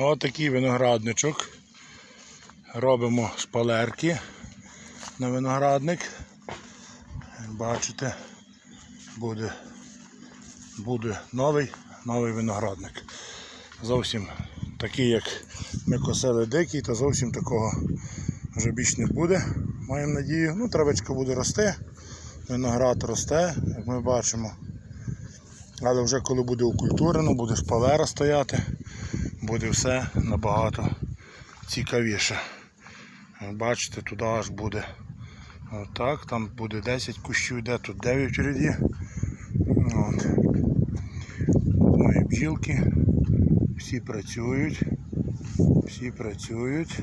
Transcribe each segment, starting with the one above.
Отакий виноградничок. Робимо шпалерки на виноградник. Бачите, буде, буде новий, новий виноградник. Зовсім такий, як ми косили дикий, то зовсім такого вже більш не буде. Маємо надію. Ну, травичка буде рости, виноград росте, як ми бачимо. Але вже коли буде укультурено, буде шпалера стояти, буде все набагато цікавіше. Бачите, туди аж буде отак, там буде 10 кущів, де тут 9 в ряді. От. Мої бджілки. Всі працюють. Всі працюють.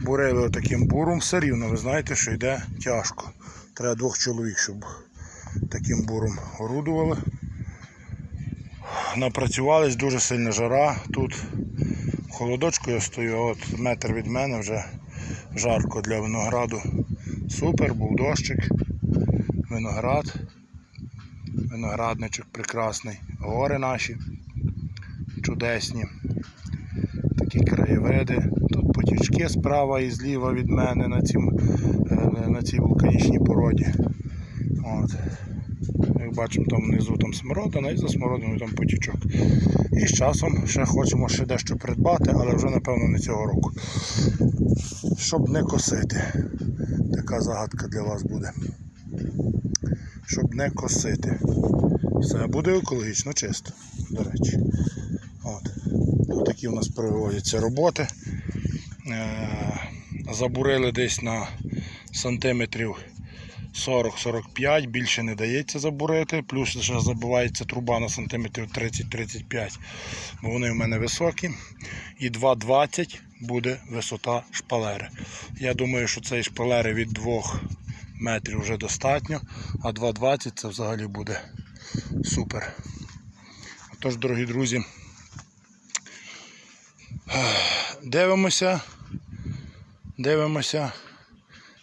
Бурили отаким буром все рівно, ви знаєте, що йде тяжко. Треба двох чоловік, щоб таким буром орудували. Напрацювались дуже сильна жара. Тут холодочку я стою, от метр від мене вже жарко для винограду. Супер, був дощик, виноград, виноградничок прекрасний, гори наші чудесні, такі краєвиди. Тут потічки справа і зліва від мене на, цім, е, на цій вулканічній породі. От. Як бачимо, там внизу там смородина і за смородиною там потічок. І з часом ще хочемо ще дещо придбати, але вже напевно не цього року. Щоб не косити. Така загадка для вас буде. Щоб не косити. Все буде екологічно чисто, до речі. От. Такі у нас проводяться роботи. Е, Забурили десь на сантиметрів 40-45, більше не дається забурити, плюс ще забивається труба на сантиметрів 30-35, бо вони в мене високі. І 2,20 буде висота шпалери. Я думаю, що цієї шпалери від 2 метрів вже достатньо, а 2,20 це взагалі буде супер. Тож, дорогі друзі, дивимося, дивимося.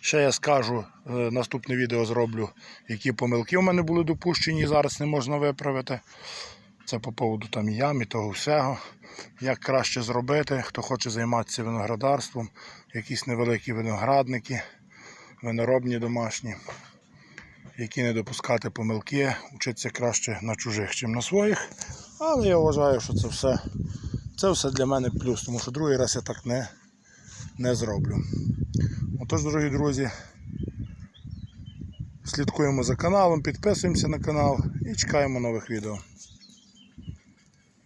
Ще я скажу, е, наступне відео зроблю, які помилки в мене були допущені зараз не можна виправити. Це по поводу там ям і того всього. Як краще зробити, хто хоче займатися виноградарством, якісь невеликі виноградники, виноробні домашні, які не допускати помилки, вчитися краще на чужих, чим на своїх. Але я вважаю, що це все, це все для мене плюс, тому що другий раз я так не, не зроблю. Отож, дорогі друзі, слідкуємо за каналом, підписуємося на канал і чекаємо нових відео.